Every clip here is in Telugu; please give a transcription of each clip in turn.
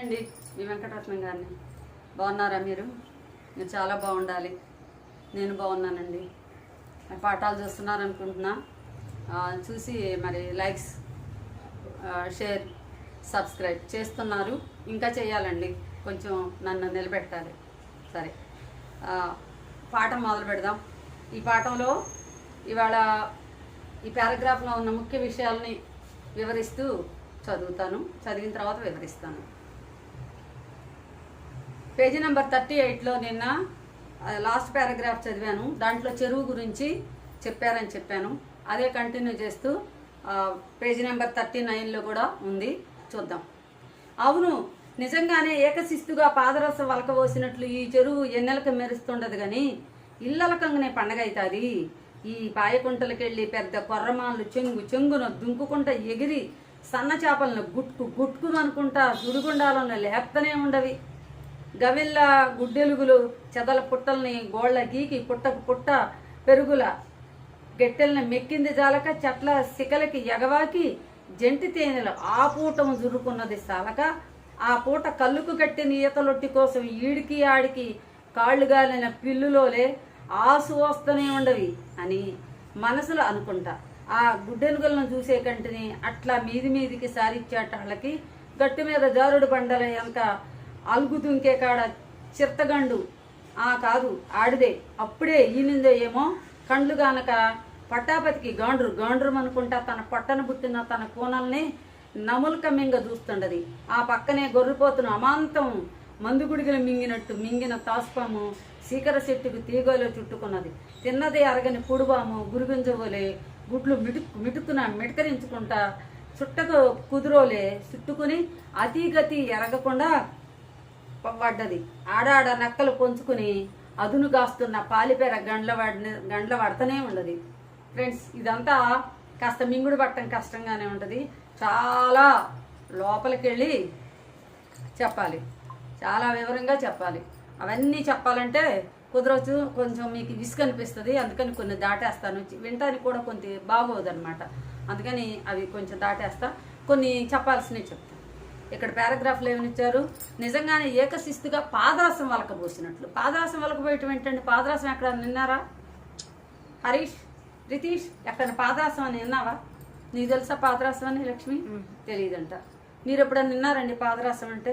అండి మీ వెంకటరత్నం గారిని. బాగున్నారా మీరు? మీరు చాలా బాగుండాలి. నేను బాగున్నానండి. పాఠాలు చూస్తున్నారు అనుకుంటున్నా. చూసి మరి లైక్స్ షేర్ సబ్స్క్రైబ్ చేస్తున్నారు. ఇంకా చేయాలండి. కొంచెం నన్ను నిలబెట్టాలి. సరే. పాఠం మొదలు పెడదాం. ఈ పాఠంలో ఇవాళ ఈ పారాగ్రాఫ్లో ఉన్న ముఖ్య విషయాల్ని వివరిస్తూ చదువుతాను. చదివిన తర్వాత వివరిస్తాను. పేజీ నెంబర్ థర్టీ ఎయిట్లో నిన్న లాస్ట్ పారాగ్రాఫ్ చదివాను. దాంట్లో చెరువు గురించి చెప్పారని చెప్పాను. అదే కంటిన్యూ చేస్తూ పేజీ నెంబర్ థర్టీ నైన్లో కూడా ఉంది. చూద్దాం. అవును నిజంగానే ఏకశిస్తుగా పాదరసం వలకబోసినట్లు ఈ చెరువు ఎన్నెలకు మెరుస్తుండదు కానీ ఇల్లలకంగానే పండగ అవుతుంది ఈ పాయకుంటలకెళ్ళి పెద్ద కొర్రమాన్లు చెంగు చెంగున దుంకుకుంటా ఎగిరి సన్న చేపలను గుట్కు గుట్టుకు అనుకుంటా సుడిగుండాలను లేపుతూనే ఉండవి. గవిళ్ళ గుడ్డెలుగులు చెదల పుట్టల్ని గోళ్ళ గీకి పుట్టకు పుట్ట పెరుగుల గెట్టెల్ని మెక్కింది జాలక చెట్ల సికలకి ఎగవాకి జంటి తేనెలు ఆ పూటము జురుకున్నది సాలక. ఆ పూట కళ్ళుకు కట్టిన ఈతలొట్టి కోసం ఈడికి ఆడికి కాళ్ళు గాలిన పిల్లులోలే ఆసు వస్తూనే ఉండవి అని మనసులో అనుకుంటా. ఆ గుడ్డెనుగులను చూసే కంటిని అట్లా మీది మీదికి సారిచ్చాట వాళ్ళకి గట్టు మీద జారుడు బండల వెనక అలుగు దుంకే కాడ చిత్తగండు ఆ కాదు ఆడిదే. అప్పుడే ఈనిందో ఏమో కండ్లు గానక పట్టాపతికి గాండ్రు గాండ్రు అనుకుంటా తన పట్టను పుట్టిన తన కూనల్ని నములక మింగ చూస్తుండది. ఆ పక్కనే గొర్రెపోతును అమాంతం మందుగుడిగలు మింగినట్టు మింగిన తాస్పాము సీకర చెట్టుకు తీగలో చుట్టుకున్నది. తిన్నదే అరగని పుడుబాము గురుగింజవోలే గుడ్లు మిటుకు మిటుకున మిటకరించుకుంటా చుట్టకు కుదురోలే చుట్టుకుని అతిగతి ఎరగకుండా పడ్డది ఆడాడ నక్కలు పొంచుకుని అదును కాస్తున్న పాలిపేర గండ్ల గండ్ల పడతనే ఉండదు. ఫ్రెండ్స్ ఇదంతా కాస్త మింగుడు పట్టడం కష్టంగానే ఉంటుంది. చాలా లోపలికి వెళ్ళి చెప్పాలి. చాలా వివరంగా చెప్పాలి. అవన్నీ చెప్పాలంటే కుదరవచ్చు కొంచెం మీకు విసుగు అనిపిస్తుంది. అందుకని కొన్ని దాటేస్తాను. వినటానికి కూడా కొంత బాగోదన్నమాట. అందుకని అవి కొంచెం దాటేస్తా. కొన్ని చెప్పాల్సినవి చెప్తాను ఇక్కడ పారాగ్రాఫ్లో ఏమని ఇచ్చారు నిజంగానే ఏకశిస్తుగా పాదరసం వలకబోసినట్లు పాదరసం వలకపోయటం ఏంటండి పాదరసం ఎక్కడ నిన్నారా? హరీష్ రితీష్ ఎక్కడ పాదరసం అని విన్నావా నీకు తెలుసా పాదరసం అని లక్ష్మి? తెలియదంట మీరు ఎప్పుడన్నా విన్నారండి పాదరసం అంటే?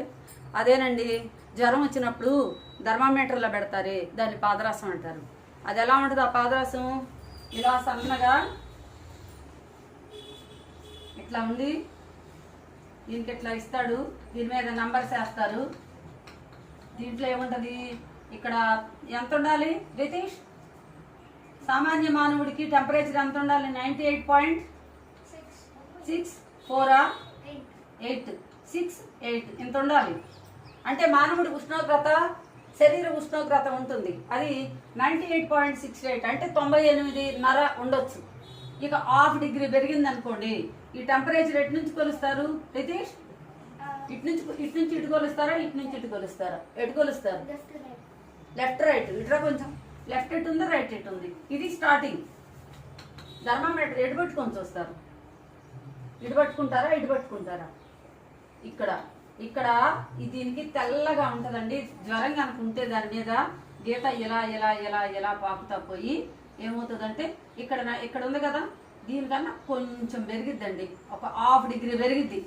అదేనండి జ్వరం వచ్చినప్పుడు థర్మామీటర్లో పెడతారే దాన్ని పాదరసం అంటారు. అది ఎలా ఉంటుంది ఆ పాదరసం? ఇలా సన్నగా ఇట్లా ఉంది దీనికి ఇట్లా ఇస్తాడు? దీని మీద నంబర్స్ వేస్తారు దీంట్లో ఏముంటుంది? ఇక్కడ ఎంత ఉండాలి? రితీష్? సామాన్య మానవుడికి టెంపరేచర్ ఎంత ఉండాలి? నైంటీ ఎయిట్ పాయింట్ సిక్స్ ఫోరా ఎయిట్. Six eight. ఇంత ఉండాలి. అంటే మానవుడి ఉష్ణోగ్రత శరీర ఉష్ణోగ్రత ఉంటుంది. అది ninety eight point six eight. అంటే తొంభై ఎనిమిది నర ఉండొచ్చు. ఇక హాఫ్ డిగ్రీ పెరిగింది అనుకోండి ఈ టెంపరేచర్ ఎటు నుంచి కొలుస్తారు రితీష్? ఇటు నుంచి ఇటు నుంచి ఇటు కొలుస్తారా ఇటు నుంచి ఇటు కొలుస్తారా? ఎటు కొలుస్తారు? లెఫ్ట్ రైట్ ఇటురా కొంచెం. లెఫ్ట్ ఎటు ఉంది రైట్ ఎటు ఉంది? ఇది స్టార్టింగ్ థర్మామీటర్ ఎటు పట్టుకొని చూస్తారు? ఇటు పట్టుకుంటారా ఇటు పట్టుకుంటారా? ఇక్కడ. ఇక్కడ దీనికి తెల్లగా ఉంటదండి. జ్వరం కనుక ఉంటే దాని మీద గీత ఇలా ఇలా ఇలా ఇలా పాకుతా పోయి ఏమవుతుందంటే ఇక్కడ ఇక్కడ ఉంది కదా? దీనికన్నా కొంచెం పెరిగిద్దండి. ఒక హాఫ్ డిగ్రీ పెరిగిద్ది.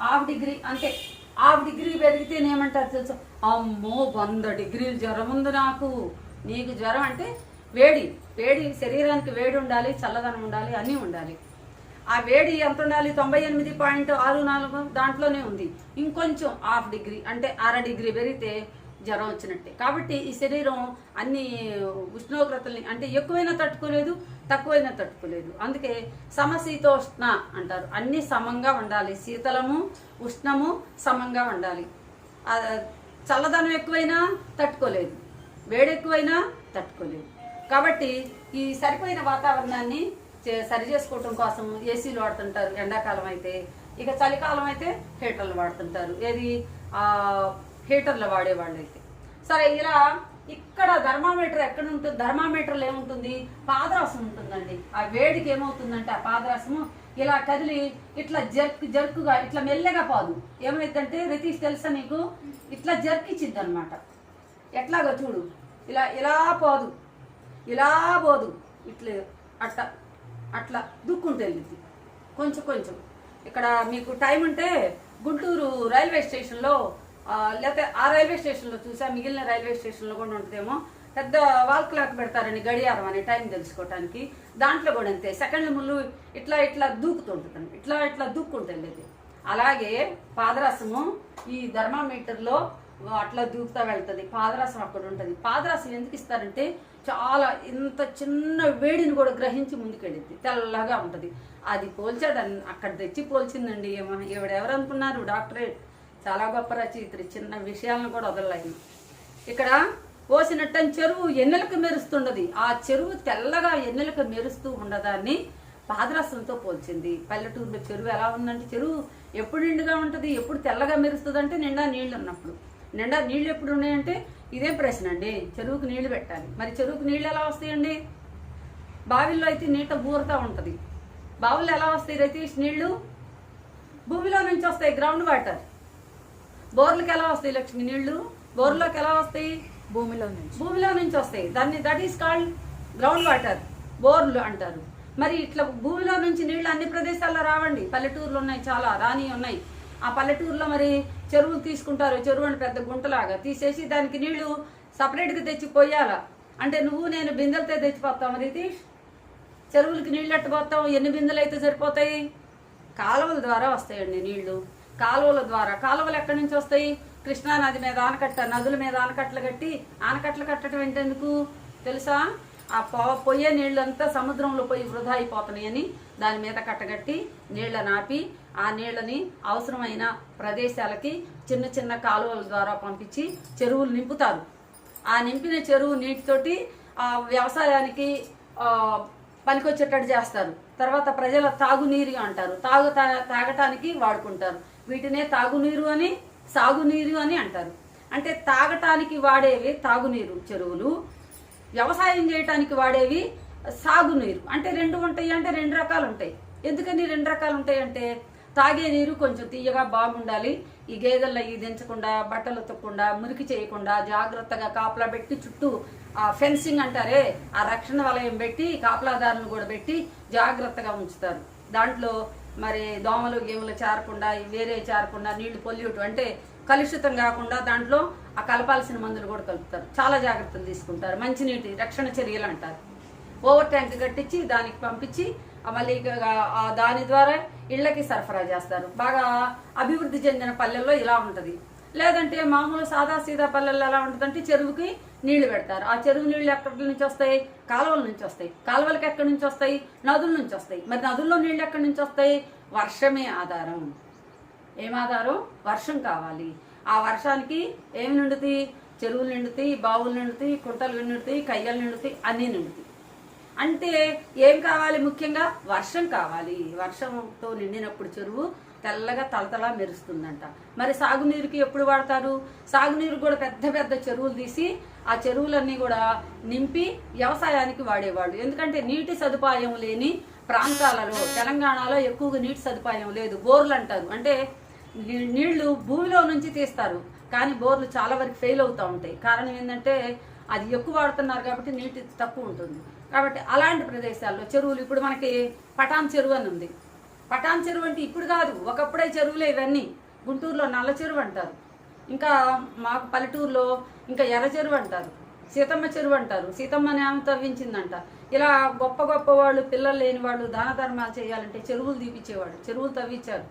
హాఫ్ డిగ్రీ అంటే హాఫ్ డిగ్రీ పెరిగితే ఏమంటారు తెలుసు? అమ్మో వంద డిగ్రీలు జ్వరం ఉంది నాకు. నీకు జ్వరం అంటే వేడి. వేడి శరీరానికి వేడి ఉండాలి చల్లదనం ఉండాలి అన్నీ ఉండాలి. ఆ వేడి ఎంత ఉండాలి? తొంభై ఎనిమిది పాయింట్ ఆరు నాలుగు దాంట్లోనే ఉంది. ఇంకొంచెం హాఫ్ డిగ్రీ అంటే అర డిగ్రీ పెరిగితే జ్వరం వచ్చినట్టే. కాబట్టి ఈ శరీరం అన్ని ఉష్ణోగ్రతల్ని అంటే ఎక్కువైనా తట్టుకోలేదు తక్కువైనా తట్టుకోలేదు. అందుకే సమశీతోష్ణ అంటారు. అన్ని సమంగా ఉండాలి. శీతలము ఉష్ణము సమంగా ఉండాలి. చల్లదనం ఎక్కువైనా తట్టుకోలేదు. వేడి ఎక్కువైనా తట్టుకోలేదు. కాబట్టి ఈ సరిపోయిన వాతావరణాన్ని సరి చేసుకోవటం కోసం ఏసీలు వాడుతుంటారు. ఎండాకాలం అయితే ఇక చలికాలం అయితే హీటర్లు వాడుతుంటారు. ఏది? ఆ హీటర్లు వాడేవాళ్ళు అయితే సరే ఇలా ఇక్కడ ధర్మామీటర్ ఎక్కడ ఉంటుంది థర్మామీటర్లో ఏముంటుంది? పాదరసం ఉంటుందండి. ఆ వేడికి ఏమవుతుందంటే ఆ పాదరసము ఇలా కదిలి ఇట్లా జర్క్ జర్కుగా ఇట్లా మెల్లగా పోదు. ఏమైందంటే రితీష్ తెలుసా నీకు? ఇట్లా జర్కిచ్చిద్ది అనమాట ఎట్లాగో చూడు. ఇలా ఇలా పోదు. ఇలా పోదు. ఇట్లా అట్ట అట్లా దుక్కుంటూ వెళ్ళిద్ది. కొంచెం కొంచెం. ఇక్కడ మీకు టైం ఉంటే గుంటూరు రైల్వే స్టేషన్లో లేకపోతే ఆ రైల్వే స్టేషన్లో చూసా మిగిలిన రైల్వే స్టేషన్లో కూడా ఉంటుందేమో. పెద్ద వాల్ క్లాక్ పెడతారని గడియారం అని టైం తెలుసుకోవటానికి. దాంట్లో కూడా అంతే. సెకండ్ల ముళ్ళు ఇట్లా ఇట్లా దూకుతుంటుంది ఇట్లా ఇట్లా దూక్కుంటుంది అది అలాగే పాదరసము ఈ ధర్మామీటర్లో అట్లా దూకుతా వెళ్తుంది. పాదరసం అక్కడ ఉంటుంది. పాదరసం ఎందుకు ఇస్తారంటే చాలా ఇంత చిన్న వేడిని కూడా గ్రహించి ముందుకెళ్ళింది తెల్లగా ఉంటుంది. అది పోల్చాడని అక్కడ తెచ్చి పోల్చిందండి. ఏమో ఎవడెవరు అనుకున్నారు? డాక్టరేట్ చాలా గొప్ప రచయిత్రి చిన్న విషయాలను కూడా వదలలేదు ఇక్కడ పోసినట్టని చెరువు ఎన్నెలకు మెరుస్తుండది? ఆ చెరువు తెల్లగా ఎన్నెలకు మెరుస్తూ ఉండదాన్ని పాదరసంతో పోల్చింది. పల్లెటూరులో చెరువు ఎలా ఉందంటే చెరువు ఎప్పుడు నిండుగా ఉంటుంది ఎప్పుడు తెల్లగా మెరుస్తుంది అంటే నిండా నీళ్ళు ఉన్నప్పుడు. నిండా నీళ్ళు ఎప్పుడు ఉన్నాయంటే ఇదే ప్రశ్న అండి. చెరువుకు నీళ్ళు పెట్టాలి. మరి చెరువుకు నీళ్ళు ఎలా వస్తాయండి? బావిల్లో అయితే నీట ఊరుతూ ఉంటుంది. బావుల్లో ఎలా వస్తాయి రతీష్? నీళ్ళు భూమిలో నుంచి వస్తాయి గ్రౌండ్ వాటర్ బోర్లకు ఎలా వస్తాయి లక్ష్మి నీళ్ళు బోర్లోకి ఎలా వస్తాయి? భూమిలో నుంచి. భూమిలో నుంచి వస్తాయి. దాన్ని that is called ground water బోర్లు అంటారు. మరి ఇట్లా భూమిలో నుంచి నీళ్ళు అన్ని ప్రదేశాల్లో రావండి. పల్లెటూర్లు ఉన్నాయి చాలా రాని ఉన్నాయి. ఆ పల్లెటూరులో మరి చెరువులు తీసుకుంటారు. చెరువు అని పెద్ద గుంటలాగా తీసేసి దానికి నీళ్ళు సపరేట్గా తెచ్చి పోయాలా అంటే నువ్వు నేను బిందెలతో తెచ్చిపోతావు మరి తీష్ చెరువులకి నీళ్ళు ఎట్టబోతాం ఎన్ని బిందెలు అయితే సరిపోతాయి? కాలువల ద్వారా వస్తాయండి నీళ్ళు కాలువల ద్వారా. కాలువలు ఎక్కడి నుంచి వస్తాయి? కృష్ణా నది మీద ఆనకట్ట నదుల మీద ఆనకట్టలు కట్టి ఆనకట్టలు కట్టడం ఏంటెందుకు తెలుసా? ఆ పో పొయ్యే నీళ్ళంతా సముద్రంలో పోయి వృధా అయిపోతున్నాయని దాని మీద కట్టగట్టి నీళ్ళ నాపి ఆ నీళ్ళని అవసరమైన ప్రదేశాలకి చిన్న చిన్న కాలువల ద్వారా పంపించి చెరువులు నింపుతారు. ఆ నింపిన చెరువు నీటితోటి ఆ వ్యవసాయానికి పనికొచ్చేటట్టు చేస్తారు. తర్వాత ప్రజల తాగునీరు అంటారు. తాగు తాగటానికి వాడుకుంటారు. వీటినే తాగునీరు అని సాగునీరు అని అంటారు. అంటే తాగటానికి వాడేవి తాగునీరు చెరువులు వ్యవసాయం చేయటానికి వాడేవి సాగునీరు. అంటే రెండు ఉంటాయి అంటే రెండు రకాలు ఉంటాయి. ఎందుకని రెండు రకాలు ఉంటాయి అంటే తాగే నీరు కొంచెం తీయగా బాగుండాలి. ఈ గేదెల్లో ఈ దించకుండా బట్టలు ఉతకకుండా మురికి చేయకుండా జాగ్రత్తగా కాపలా పెట్టి చుట్టూ ఆ ఫెన్సింగ్ అంటారే ఆ రక్షణ వలయం పెట్టి కాపలాదారులను కూడా పెట్టి జాగ్రత్తగా ఉంచుతారు. దాంట్లో మరి దోమలు గేములు చేరకుండా వేరే చేరకుండా నీళ్ళు పొల్యూట్ అంటే కలుషితం కాకుండా దాంట్లో ఆ కలపాల్సిన మందులు కూడా కలుపుతారు. చాలా జాగ్రత్తలు తీసుకుంటారు. మంచినీటి రక్షణ చర్యలు అంటారు. ఓవర్ ట్యాంక్ కట్టించి దానికి పంపించి మళ్ళీ దాని ద్వారా ఇళ్ళకి సరఫరా చేస్తారు. బాగా అభివృద్ధి చెందిన పల్లెల్లో ఇలా ఉంటుంది. లేదంటే మామూలు సాదా సీదా పల్లెల్లో ఎలా ఉంటుందంటే చెరువుకి నీళ్ళు పెడతారు. ఆ చెరువు నీళ్ళు ఎక్కడి నుంచి వస్తాయి? కాలువల నుంచి వస్తాయి. కాలువలకి ఎక్కడి నుంచి వస్తాయి? నదుల నుంచి వస్తాయి. మరి నదుల్లో నీళ్ళు ఎక్కడి నుంచి వస్తాయి? వర్షమే ఆధారం. ఏం ఆధారం? వర్షం కావాలి. ఆ వర్షానికి ఏమి నిండుతాయి? చెరువులు నిండుతాయి బావులు నిండుతాయి కుంటలు నిండుతాయి కయ్యలు నిండుతాయి అన్నీ నిండుతాయి. అంటే ఏం కావాలి ముఖ్యంగా? వర్షం కావాలి. వర్షంతో నిండినప్పుడు చెరువు తెల్లగా తలతలా మెరుస్తుందంట. మరి సాగునీరుకి ఎప్పుడు వాడతారు? సాగునీరు కూడా పెద్ద పెద్ద చెరువులు తీసి ఆ చెరువులన్నీ కూడా నింపి వ్యవసాయానికి వాడేవాళ్ళు. ఎందుకంటే నీటి సదుపాయం లేని ప్రాంతాలలో తెలంగాణలో ఎక్కువగా నీటి సదుపాయం లేదు. బోర్లు అంటారు. అంటే నీళ్ళు భూమిలో నుంచి తీస్తారు. కానీ బోర్లు చాలా వరకు ఫెయిల్ అవుతూ ఉంటాయి. కారణం ఏంటంటే అది ఎక్కువ వాడుతున్నారు కాబట్టి నీటి తక్కువ ఉంటుంది. కాబట్టి అలాంటి ప్రదేశాల్లో చెరువులు ఇప్పుడు మనకి పటాన్ చెరువు అని ఉంది. పటాన్ చెరువు అంటే ఇప్పుడు కాదు ఒకప్పుడే చెరువులే ఇవన్నీ. గుంటూరులో నల్ల చెరువు అంటారు. ఇంకా మాకు పల్లెటూరులో ఇంకా ఎర్ర చెరువు అంటారు. సీతమ్మ చెరువు అంటారు. సీతమ్మని ఆమె తవ్వించిందంట. ఇలా గొప్ప గొప్ప వాళ్ళు పిల్లలు లేని వాళ్ళు దాన ధర్మాలు చేయాలంటే చెరువులు తీపిచ్చేవాడు చెరువులు తవ్వించారు.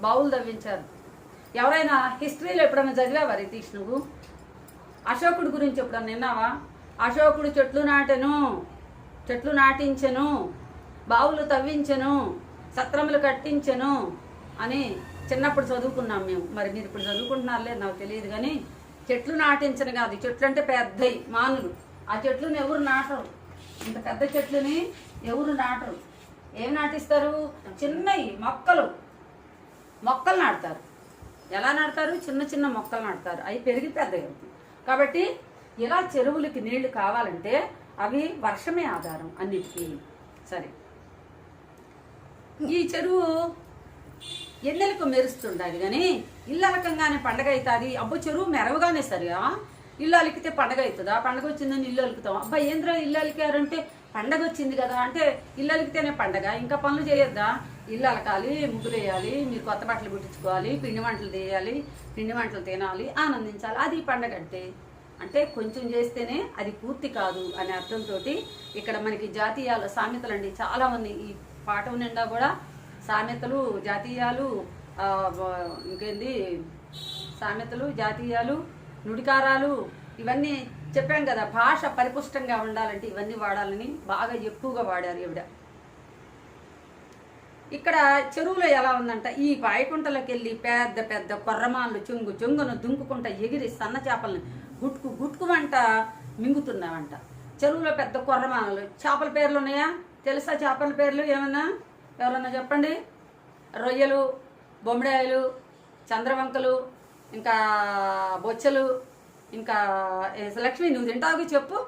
బావులు తవ్వించారు. ఎవరైనా హిస్టరీలో ఎప్పుడైనా చదివావా రితీష్ నువ్వు? అశోకుడు గురించి ఎప్పుడన్నా విన్నావా? అశోకుడు చెట్లు నాటెను చెట్లు నాటించెను బావులు తవ్వించెను సత్రములు కట్టించెను అని చిన్నప్పుడు చదువుకున్నాం మేము. మరి మీరు ఇప్పుడు చదువుకుంటున్నారులే నాకు తెలియదు కానీ చెట్లు నాటించను కాదు. చెట్లు అంటే పెద్దవి మానులు. ఆ చెట్లను ఎవరు నాటరు? ఇంత పెద్ద చెట్లని ఎవరు నాటరు? ఏం నాటిస్తారు? చిన్నవి మొక్కలు. మొక్కలు నాటుతారు. ఎలా నాటుతారు? చిన్న చిన్న మొక్కలు నాటుతారు. అవి పెరిగి పెద్దగా అవుతాయి. కాబట్టి ఇలా చెరువులకి నీళ్ళు కావాలంటే అవి వర్షమే ఆధారం అన్నిటికీ. సరే. ఈ చెరువు ఎన్నెలకు మెరుస్తుండదు కానీ ఇల్లలకంగానే పండగ అవుతుంది. అబ్బో చెరువు మెరవగానే సరిగా? ఇల్లు అలికితే పండగ అవుతుందా? పండగ వచ్చిందని ఇల్లు అలుకుతాం. అబ్బా ఏంద్రా ఇల్లు అలికారంటే పండగ వచ్చింది కదా అంటే ఇల్లు అలికితేనే పండగ. ఇంకా పనులు చేయొద్దా? ఇల్లు అలకాలి ముగ్గులు వేయాలి మీరు కొత్త బట్టలు కుట్టించుకోవాలి పిండి వంటలు చేయాలి పిండి వంటలు తినాలి ఆనందించాలి. అది పండగ అంటే. అంటే కొంచెం చేస్తేనే అది పూర్తి కాదు అనే అర్థంతో ఇక్కడ మనకి జాతీయాల సామెతలు అండి చాలా ఉన్నాయి. ఈ పాఠం నిండా కూడా సామెతలు జాతీయాలు ఇంకేంది? సామెతలు జాతీయాలు నుడికారాలు ఇవన్నీ చెప్పాం కదా. భాష పరిపుష్టంగా ఉండాలంటే ఇవన్నీ వాడాలని బాగా ఎక్కువగా వాడారు ఈవిడ. ఇక్కడ చెరువులో ఎలా ఉందంట? ఈ పాయకుంటలోకి వెళ్ళి పెద్ద పెద్ద కొర్రమాన్లు చెంగు చెంగును దుంకుకుంటా ఎగిరి సన్న చేపలను గుట్కు గుట్టుకుమంట మింగుతున్నామంట చెరువులో పెద్ద కొర్రమానలు చేపల పేర్లు ఉన్నాయా? తెలుసా చేపల పేర్లు? ఏమన్నా? ఎవరన్నా చెప్పండి? రొయ్యలు బొమ్మిడాయలు చంద్రవంకలు ఇంకా బొచ్చలు ఇంకా లక్ష్మి నువ్వు తింటావు చెప్పు.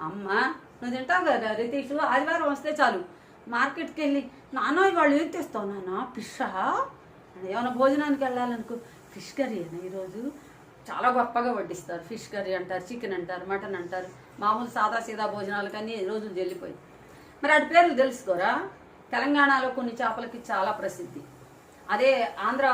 అమ్మ నువ్వు తింటావు కదా రితీష్ ఆదివారం వస్తే చాలు. మార్కెట్కి వెళ్ళి నాన్న వాళ్ళు ఏం తెస్తావు నాన్న ఫిషా ఏమైనా భోజనానికి వెళ్ళాలనుకో? ఫిష్ కర్రీ అయినా ఈరోజు? చాలా గొప్పగా వడ్డిస్తారు. ఫిష్ కర్రీ అంటారు చికెన్ అంటారు మటన్ అంటారు. మామూలు సాదా సీదా భోజనాలు కానీ రోజులు వెళ్ళిపోయి మరి వాటి పేర్లు తెలుసుకోరా? తెలంగాణలో కొన్ని చేపలకి చాలా ప్రసిద్ధి. అదే ఆంధ్ర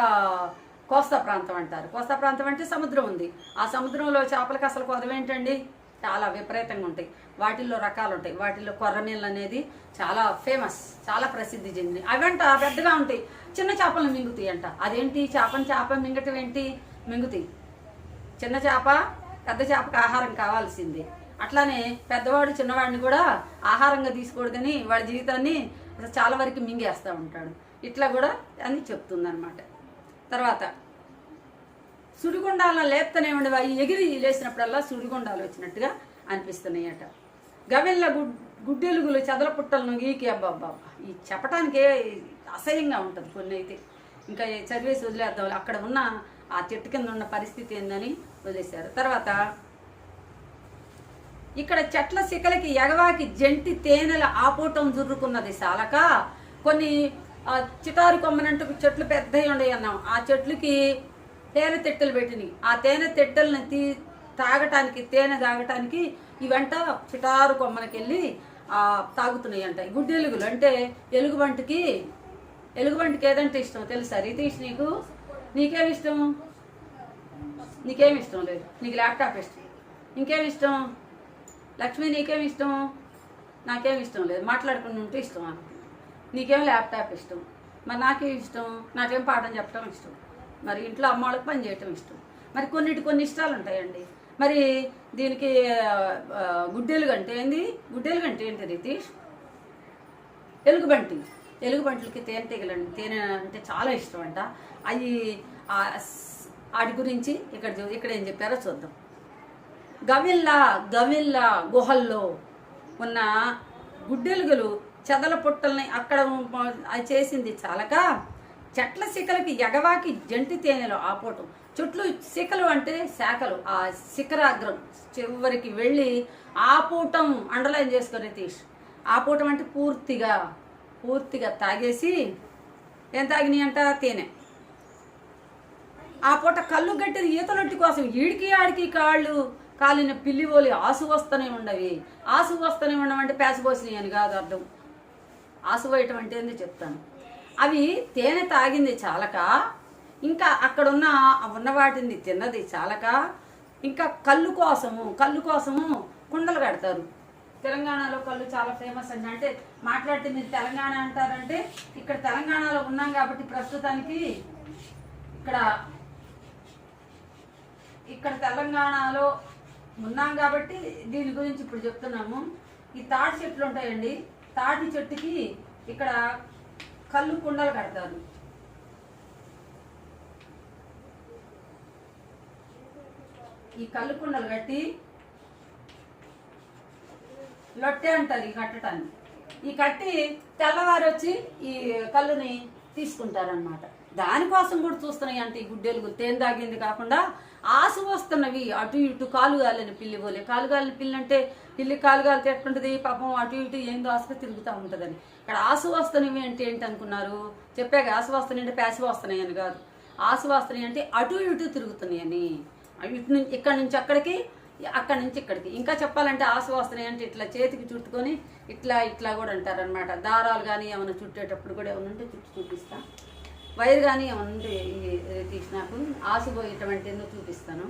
కోస్తా ప్రాంతం అంటారు. కోస్తా ప్రాంతం అంటే సముద్రం ఉంది. ఆ సముద్రంలో చేపలకి అసలు కొదవేంటండి చాలా విపరీతంగా ఉంటాయి. వాటిల్లో రకాలు ఉంటాయి. వాటిల్లో కొర్రమీళ్ళు అనేది చాలా ఫేమస్ చాలా ప్రసిద్ధి చెంది అవంట పెద్దగా ఉంటాయి. చిన్న చేపలు మింగుతాయి అంట. అదేంటి? చేపని చేప మింగటం ఏంటి? మింగుతాయి. చిన్న చేప పెద్ద చేపకి ఆహారం కావాల్సిందే. అట్లానే పెద్దవాడు చిన్నవాడిని కూడా ఆహారంగా తీసుకోడదని వాడి జీవితాన్ని చాలా వరకు మింగేస్తూ ఉంటాడు. ఇట్లా కూడా అని చెప్తుందనమాట తర్వాత సుడిగుండాలను లేపుతూనే ఉండేవి అవి ఎగిరి లేచినప్పుడల్లా సుడిగుండాలు వచ్చినట్టుగా అనిపిస్తున్నాయట. గవెళ్ళ గుడ్ గుడ్డెలుగులు చెదల పుట్టలను గీకి అబ్బాబ్బా ఈ చెప్పటానికే అసహ్యంగా ఉంటుంది కొన్ని అయితే ఇంకా చదివేసి వదిలేద్దాం అక్కడ ఉన్న ఆ చెట్టు కింద ఉన్న పరిస్థితి ఏందని వదిలేశారు. తర్వాత ఇక్కడ చెట్ల సికలకి ఎగవాకి జంటి తేనెల ఆపోటం జుర్రుకున్నది సాలక. కొన్ని చిటారు కొమ్మనంటూ చెట్లు పెద్దవి ఉన్నాయి అన్నాం. ఆ చెట్లకి తేనె తెట్టెలు పెట్టినాయి. ఆ తేనె తిట్టలను తీ తాగటానికి తేనె తాగటానికి ఇవంట చిటారు కొమ్మనకి వెళ్ళి తాగుతున్నాయి అంట గుడ్డెలుగులు అంటే ఎలుగుబంటికి ఎలుగుబంటికి ఏదంటే ఇష్టం తెలుసా రీతీష్ నీకు? నీకేమి ఇష్టం? నీకేమి ఇష్టం లేదు. నీకు ల్యాప్టాప్ ఇష్టం. ఇంకేమి ఇష్టం? లక్ష్మి నీకేమి ఇష్టం? నాకేం ఇష్టం లేదు. మాట్లాడుకుని ఉంటే ఇష్టం నాకు నీకేం ల్యాప్టాప్ ఇష్టం? మరి నాకేం ఇష్టం? నాకేం పాఠం చెప్పడం ఇష్టం? మరి ఇంట్లో అమ్మ వాళ్ళకి పని చేయటం ఇష్టం? మరి కొన్నిటి కొన్ని ఇష్టాలు ఉంటాయండి. మరి దీనికి గుడ్డెలు గంటే ఏంది? గుడ్డెలు గంటే ఏంటి రితీష్? ఎలుగుబంటి. ఎలుగుబంట్లకి తేనె తెగలండి. తేనె అంటే చాలా ఇష్టం అంట. అవి వాటి గురించి ఇక్కడ చూ- ఇక్కడ ఏం చెప్పారో చూద్దాం. గవిల్లా గవిల్లా గుహల్లో ఉన్న గుడ్డెలుగులు చెదల పుట్టల్ని అక్కడ చేసింది చాలక? చెట్ల శిఖలకి ఎగవాకి జంటి తేనెలు ఆపోవటం చెట్లు శిఖలు అంటే శాఖలు. ఆ శిఖరాగ్రం చివరికి వెళ్ళి ఆపూటం అండర్లైన్ చేసుకో రితీష్ ఆపూటం అంటే పూర్తిగా పూర్తిగా తాగేసి ఏం తాగినాయి అంట? తేనె. ఆ పూట కళ్ళు గట్టిది ఈతలొట్టి కోసం ఈడికి ఆడికి కాళ్ళు కాలిన పిల్లి పోలి ఆసు వస్తూనే ఉండవి. ఆసు వస్తూనే ఉండమంటే పేసపోసినాయి అని కాదు అర్థం. ఆసు పోయటం అంటే ఏంది చెప్తాను. అవి తేనె తాగింది చాలక ఇంకా అక్కడ ఉన్న ఉన్న వాటిని తిన్నది చాలక ఇంకా కళ్ళు కోసము కళ్ళు కోసము కుండలు కడతారు. తెలంగాణలో కళ్ళు చాలా ఫేమస్ అండి. అంటే మాట్లాడితే మీరు తెలంగాణ అంటారంటే ఇక్కడ తెలంగాణలో ఉన్నాం కాబట్టి ప్రస్తుతానికి ఇక్కడ ఇక్కడ తెలంగాణలో ఉన్నాం కాబట్టి దీని గురించి ఇప్పుడు చెప్తున్నాము. ఈ తాటి చెట్లు ఉంటాయండి. తాటి చెట్టుకి ఇక్కడ కళ్ళు కుండలు కడతారు. ఈ కళ్ళు కుండలు కట్టి లొట్టె అంటారు ఈ కట్టడానికి ఈ కట్టి తెల్లవారు వచ్చి ఈ కళ్ళుని తీసుకుంటారనమాట దానికోసం కూడా చూస్తున్నాయి అంటే ఈ గుడ్డెలు తేను దాగింది కాకుండా ఆశ వస్తున్నవి. అటు ఇటు కాలుగాలని పిల్లి పోలే కాలుగాలని పిల్లి అంటే పిల్లి కాలుగాలితే ఎట్లుంటది పాపం అటు ఇటు ఏందో ఆశగా తిరుగుతూ ఉంటుందని. ఇక్కడ ఆశ వస్తున్నవి అంటే ఏంటి అనుకున్నారు? చెప్పాక ఆశ వస్తున్నాయి అంటే ప్యాసి వస్తున్నాయి అని కాదు. ఆశ వస్తున్నాయి అంటే అటు ఇటు తిరుగుతున్నాయని ఇటు నుంచి ఇక్కడ నుంచి అక్కడికి అక్కడి నుంచి ఇక్కడికి. ఇంకా చెప్పాలంటే ఆశ వస్తున్నాయి అంటే ఇట్లా చేతికి చుట్టుకొని ఇట్లా ఇట్లా కూడా అంటారనమాట దారాలు కానీ ఏమైనా చుట్టేటప్పుడు కూడా ఏమైనా ఉంటే చుట్టూ చూపిస్తాను వైర్ కానీ ఉంది ఉంటే ఈ- తీసి నాకు చూపిస్తాను?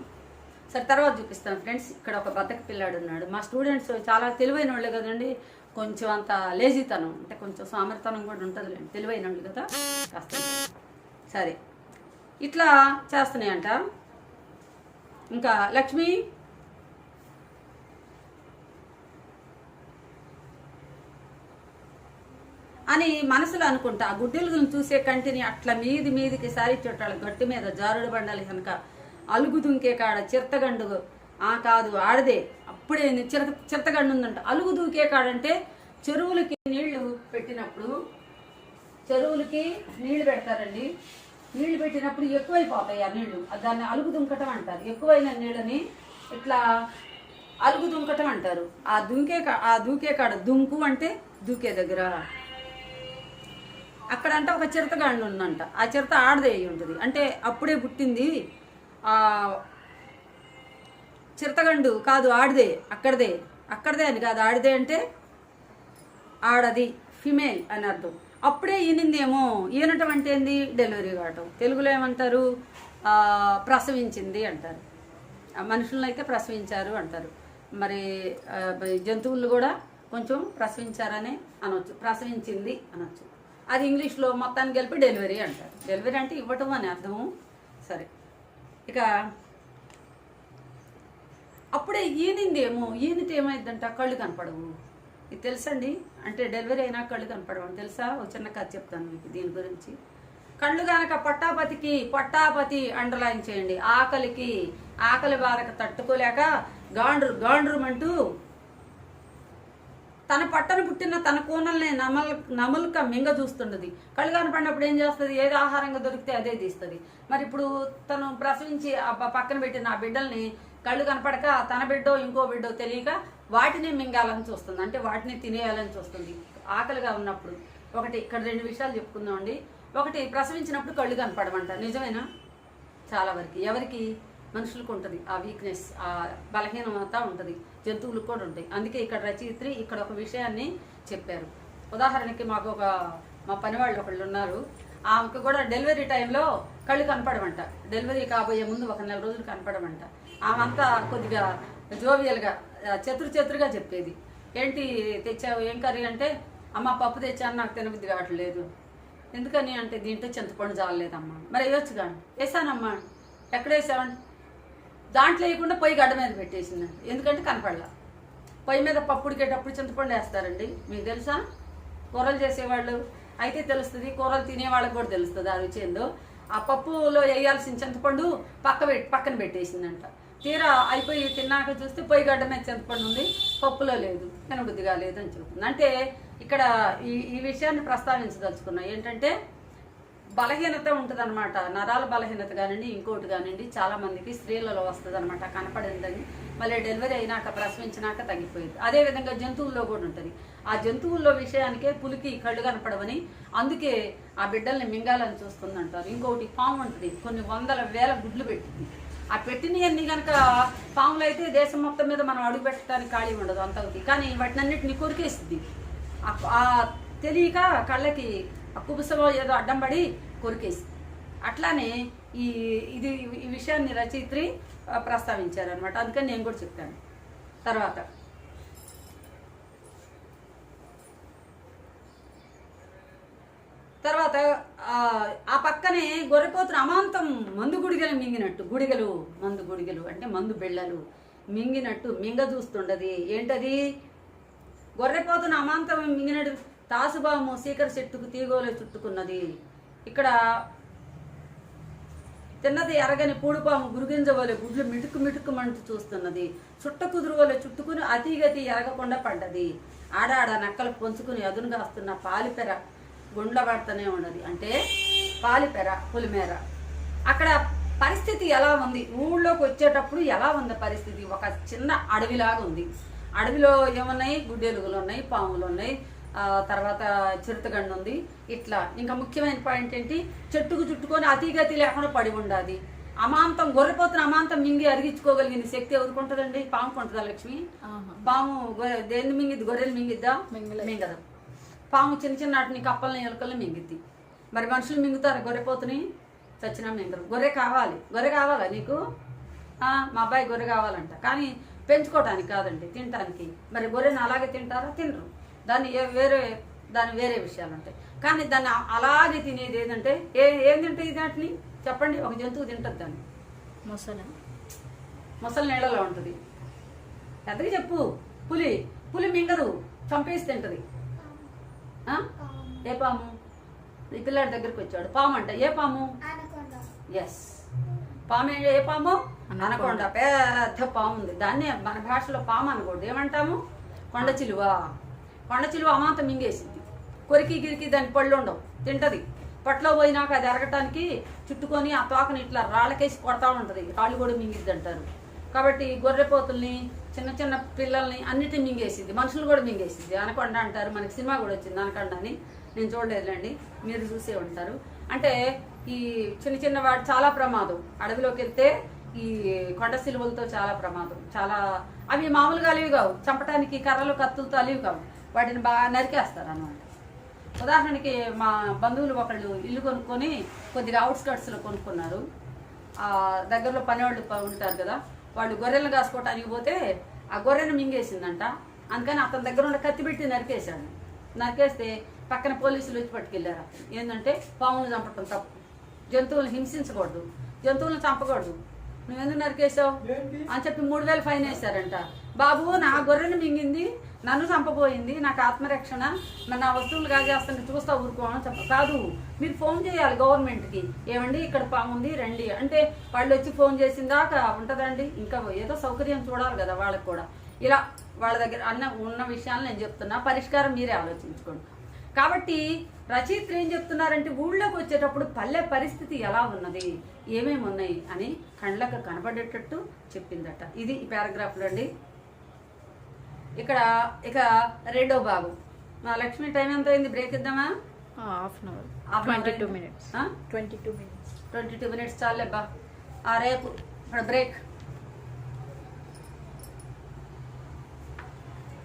సరే తర్వాత చూపిస్తాను. ఫ్రెండ్స్ ఇక్కడ ఒక బద్దక పిల్లాడు ఉన్నాడు. మా స్టూడెంట్స్ చాలా తెలివైన వాళ్ళే కదండి. కొంచెం అంత లేజీతనం అంటే కొంచెం సామర్థ్యం కూడా ఉంటుంది తెలివైన వాళ్ళు కదా? కాస్త. సరే. ఇట్లా చేస్తున్నాయంట. ఇంకా లక్ష్మి అని మనసులో అనుకుంటా. ఆ గుడ్డెలుగులను చూసే కంటిని అట్లా మీది మీదికి సారి గట్టి మీద జారుడు బండాలి కనుక అలుగు దుంకే కాడ చిరతగండు ఆ కాదు ఆడదే. అప్పుడే చిరత చిరతగండు ఉందంట. అలుగు దూకే కాడంటే చెరువులకి నీళ్ళు పెట్టినప్పుడు చెరువులకి నీళ్ళు పెడతారండి. నీళ్ళు పెట్టినప్పుడు ఎక్కువైపోతాయి ఆ నీళ్ళు. దాన్ని అలుగు దుంకటం అంటారు. ఎక్కువైన నీళ్ళని ఇట్లా అలుగు దుంకటం అంటారు. ఆ దుంకే ఆ దూకే కాడ దుంకు అంటే దూకే దగ్గర. అక్కడ అంటే ఒక చిరతగాండు ఉందంట ఆ చిరత ఆడదే ఉంటుంది. అంటే అప్పుడే పుట్టింది ఆ చిరతగండు కాదు ఆడదే అక్కడదే. అక్కడదే అని కాదు ఆడదే అంటే ఆడది ఫిమేల్ అని అర్థం. అప్పుడే ఈనిందేమో ఈనటం అంటే ఏంది? డెలివరీ కావటం తెలుగులో ఏమంటారు? ప్రసవించింది అంటారు. ఆ మనుషులను అయితే ప్రసవించారు అంటారు. మరి జంతువులు కూడా కొంచెం ప్రసవించారనే అనొచ్చు. ప్రసవించింది అనొచ్చు. అది ఇంగ్లీష్లో మొత్తాన్ని కలిపి డెలివరీ అంటారు. డెలివరీ అంటే ఇవ్వటం అని అర్థము సరే. ఇక అప్పుడే ఈనిందేమో ఈనితే ఏమైందంట? కళ్ళు కనపడవు. ఇది తెలుసండి? అంటే డెలివరీ అయినా కళ్ళు కనపడవు అని తెలుసా? ఒక చిన్న కథ చెప్తాను మీకు దీని గురించి. కళ్ళు కనుక పట్టాపతికి పట్టాపతి అండర్లైన్ చేయండి. ఆకలికి ఆకలి బాధకు తట్టుకోలేక గాండ్రు గాండ్రుమంటూ తన పట్టను పుట్టిన తన కూనల్ని నమల్ నమలుక మింగ చూస్తున్నది కళ్ళు కనపడినప్పుడు ఏం చేస్తుంది? ఏది ఆహారంగా దొరికితే అదే తీస్తుంది. మరి ఇప్పుడు తను ప్రసవించి ఆ పక్కన పెట్టిన ఆ బిడ్డల్ని కళ్ళు కనపడక తన బిడ్డో ఇంకో బిడ్డో తెలియక వాటిని మింగాలని చూస్తుంది. అంటే వాటిని తినేయాలని చూస్తుంది. ఆకలిగా ఉన్నప్పుడు. ఒకటి ఇక్కడ రెండు విషయాలు చెప్పుకుందామండి. ఒకటి ప్రసవించినప్పుడు కళ్ళు కనపడమంట నిజమేనా? చాలా వరకు. ఎవరికి? మనుషులకు ఉంటుంది. ఆ వీక్నెస్ ఆ బలహీనత ఉంటుంది. జంతువులకు కూడా ఉంటాయి అందుకే ఇక్కడ రచయిత్రి ఇక్కడ ఒక విషయాన్ని చెప్పారు. ఉదాహరణకి మాకు ఒక మా పనివాళ్ళు ఒకళ్ళు ఉన్నారు. ఆమెకు కూడా డెలివరీ టైంలో కళ్ళు కనపడమంట డెలివరీ కాబోయే ముందు ఒక నెల రోజులు కనపడమంట ఆమె అంతా కొద్దిగా జోవియల్గా చతురు చతురుగా చెప్పేది. ఏంటి తెచ్చావు? ఏం కర్రీ? అంటే అమ్మ పప్పు తెచ్చాను. నాకు తినబుద్ధి కావట్లేదు. ఎందుకని? అంటే దీంట్లో చింతపండు చాలలేదమ్మా మరి వేయొచ్చు కానీ వేసానమ్మా. ఎక్కడ వేసావండి దాంట్లో వేయకుండా పొయ్యి గడ్డ మీద పెట్టేసిందండి ఎందుకంటే కనపడలా. పొయ్యి మీద పప్పు ఉడికేటప్పుడు చింతపండు వేస్తారండి. మీకు తెలుసా? కూరలు చేసేవాళ్ళు అయితే తెలుస్తుంది. కూరలు తినే వాళ్ళకి కూడా తెలుస్తుంది ఆ రుచి ఏందో. ఆ పప్పులో వేయాల్సిన చింతపండు పక్క పెట్టి పక్కన పెట్టేసిందంట. తీరా అయిపోయి తిన్నాక చూస్తే పొయ్యి గడ్డ మీద చింతపండు ఉంది. పప్పులో లేదు. తినబుద్ధిగా లేదు అని చెబుతుంది అంటే ఇక్కడ ఈ ఈ విషయాన్ని ప్రస్తావించదలుచుకున్నా. ఏంటంటే బలహీనత ఉంటుంది అనమాట నరాల బలహీనత కానివ్వండి ఇంకోటి కానివ్వండి చాలా మందికి స్త్రీలలో వస్తుంది అనమాట కనపడిందని మళ్ళీ డెలివరీ అయినాక ప్రసవించినాక తగ్గిపోయింది. అదే విధంగా జంతువుల్లో కూడా ఉంటుంది. ఆ జంతువుల్లో విషయానికే పులికి కళ్ళు కనపడవని అందుకే ఆ బిడ్డల్ని మింగాలని చూస్తుంది అంటారు ఇంకొకటి పాము ఉంటుంది. కొన్ని వందల వేల గుడ్లు పెట్టింది. ఆ పెట్టినవన్నీ కనుక పాములు అయితే దేశం మొత్తం మీద మనం అడుగు పెట్టడానికి ఖాళీ ఉండదు అంత అవుతుంది కానీ వాటినన్నిటిని కొరికేస్తుంది ఆ తెలియక కళ్ళకి ఆ కుబుసలో ఏదో అడ్డం పడి కొరికేసి అట్లానే ఈ ఇది ఈ విషయాన్ని రచయిత్రి ప్రస్తావించారనమాట అందుకని నేను కూడా చెప్తాను తర్వాత. తర్వాత ఆ, పక్కనే గొర్రెపోతున్న అమాంతం మందు గుడిగలు మింగినట్టు. గుడిగలు మందు గుడిగలు అంటే మందు బిళ్ళలు మింగినట్టు మింగ చూస్తుండది ఏంటది? గొర్రెపోతున్న అమాంతం మింగినట్టు తాసుబాము సీకర చెట్టుకు తీగోలే చుట్టుకున్నది. ఇక్కడ తిన్నది ఎరగని పూడిపాము గురుగింజ వలె గుడ్లు మిటుకు మిటుకు మంటూ చూస్తున్నది. చుట్ట కుదురువలే చుట్టుకుని అతిగతి ఎరగకుండా పడ్డది. ఆడాడ నక్కలు పొంచుకుని అదునుగా వస్తున్న పాలిపెర గుండ్ల పడుతూనే ఉన్నది. అంటే పాలిపెర పులిమేర. అక్కడ పరిస్థితి ఎలా ఉంది? ఊళ్ళోకి వచ్చేటప్పుడు ఎలా ఉంది పరిస్థితి? ఒక చిన్న అడవిలాగా ఉంది. అడవిలో ఏమున్నాయి? గుడ్డెలుగులు ఉన్నాయి పాములు ఉన్నాయి. తర్వాత చిరుతగండు ఉంది. ఇట్లా. ఇంకా ముఖ్యమైన పాయింట్ ఏంటి? చెట్టుకు చుట్టుకొని అతిగతి లేకుండా పడి ఉండాది. అమాంతం గొర్రెపోతున్న అమాంతం మింగి అరిగించుకోగలిగిన శక్తి ఎవరుకుంటుందండి పాము కొంటుందా లక్ష్మి. పాము గొర్రె దేన్ని మింగిద్ది? గొర్రెలు మింగిద్దా. మింగదు. పాము చిన్న చిన్న వాటిని కప్పల్ని ఎలుకల్ని మింగిద్ది. మరి మనుషులు మింగుతారు గొర్రెపోతుని? చచ్చినా మింగరు. గొర్రె కావాలి. గొర్రె కావాలా నీకు? మా అబ్బాయి గొర్రె కావాలంట. కానీ పెంచుకోవటానికి కాదండి తినటానికి. మరి గొర్రెని అలాగే తింటారా? తినరు. దాన్ని ఏ- వేరే దాని వేరే విషయాలు ఉంటాయి కానీ దాన్ని అలాగే తినేది ఏదంటే ఏ ఏం తింటాయి దాటిని చెప్పండి ఒక జంతువు తింటుంది దాన్ని. మొసల. ముసలి నీళ్ళలో ఉంటుంది. పెద్దగా చెప్పు. పులి పులి మింగదు. చంపేసి తింటది. ఆ? ఏ పాము? ఈ పిల్లాడి దగ్గరికి వచ్చాడు పాము అంట. ఏ పాము? ఎస్ పాము ఏ- ఏ పాము? అనకొండ. పెద్ద పాము ఉంది. దాన్ని మన భాషలో పాము అనకూడదు. ఏమంటాము? కొండ చిలువ. కొండ చిలువ అమాంతం మింగేసింది. కొరికి గిరికి దాని పళ్ళు ఉండవు తింటది. పట్లో పోయినాక అది ఎరగటానికి చుట్టుకొని ఆ తోకని ఇట్లా రాళ్ళకేసి కొడతా ఉంటుంది. రాళ్ళు కూడా మింగిద్ది అంటారు కాబట్టి గొర్రెపోతుల్ని చిన్న చిన్న పిల్లల్ని అన్నిటిని మింగేసింది. మనుషులు కూడా మింగేసింది. అనకొండ అంటారు. మనకి సినిమా కూడా వచ్చింది అనకొండ అని. నేను చూడలేదులేండి. మీరు చూసే ఉంటారు. అంటే ఈ చిన్న చిన్న వాటి చాలా ప్రమాదం. అడవిలోకి వెళ్తే ఈ కొండ సిలువలతో చాలా ప్రమాదం. చాలా అవి మామూలుగా అలివి కావు. చంపడానికి కర్రలు కత్తులతో అలివి కావు. వాటిని బాగా నరికేస్తారు అన్నమాట ఉదాహరణకి మా బంధువులు ఒకళ్ళు ఇల్లు కొనుక్కొని కొద్దిగా అవుట్స్కట్స్లో కొనుక్కున్నారు. ఆ దగ్గరలో పనివాళ్ళు ఉంటారు కదా వాళ్ళు గొర్రెలు కాసుకోవటానికి పోతే ఆ గొర్రెను మింగేసిందంట. అందుకని అతని దగ్గర ఉన్న కత్తి పెట్టి నరికేశాడు. నరికేస్తే పక్కన పోలీసులు వచ్చి పట్టుకెళ్ళారు. ఏంటంటే పాములు చంపటం తప్పు. జంతువులను హింసించకూడదు. జంతువులను చంపకూడదు. నువ్వెందుకు నరికేసావు అని చెప్పి మూడు వేలు ఫైన్ వేశారంట. బాబు నా గొర్రెను మింగింది. నన్ను చంపబోయింది నాకు ఆత్మరక్షణ మరి నా వస్తువులు కాజేస్తుంటే చూస్తా ఊరుకోమని చెప్ప కాదు మీరు ఫోన్ చేయాలి గవర్నమెంట్కి. ఏమండి ఇక్కడ పాముంది రండి. అంటే వాళ్ళు వచ్చి ఫోన్ చేసిన దాకా ఉంటుందండి. ఇంకా ఏదో సౌకర్యం చూడాలి కదా వాళ్ళకి కూడా. ఇలా వాళ్ళ దగ్గర అన్న ఉన్న విషయాలు నేను చెప్తున్నా. పరిష్కారం మీరే ఆలోచించుకోండి. కాబట్టి రచయిత్రులు ఏం చెప్తున్నారంటే ఊళ్ళోకి వచ్చేటప్పుడు పల్లె పరిస్థితి ఎలా ఉన్నది ఏమేమి ఉన్నాయి అని కళ్ళకు కనబడేటట్టు చెప్పిందట. ఇది ఈ పారాగ్రాఫ్లో అండి. ఇక్కడ ఇక రెండో భాగం మా లక్ష్మి టైం ఎంత అయింది? Break ఇద్దామా? Half an hour. Twenty two. Minutes. ఆ? Twenty two minutes. Twenty two minutes చాలే బా. ఆ రేపు. ఇప్పుడు బ్రేక్.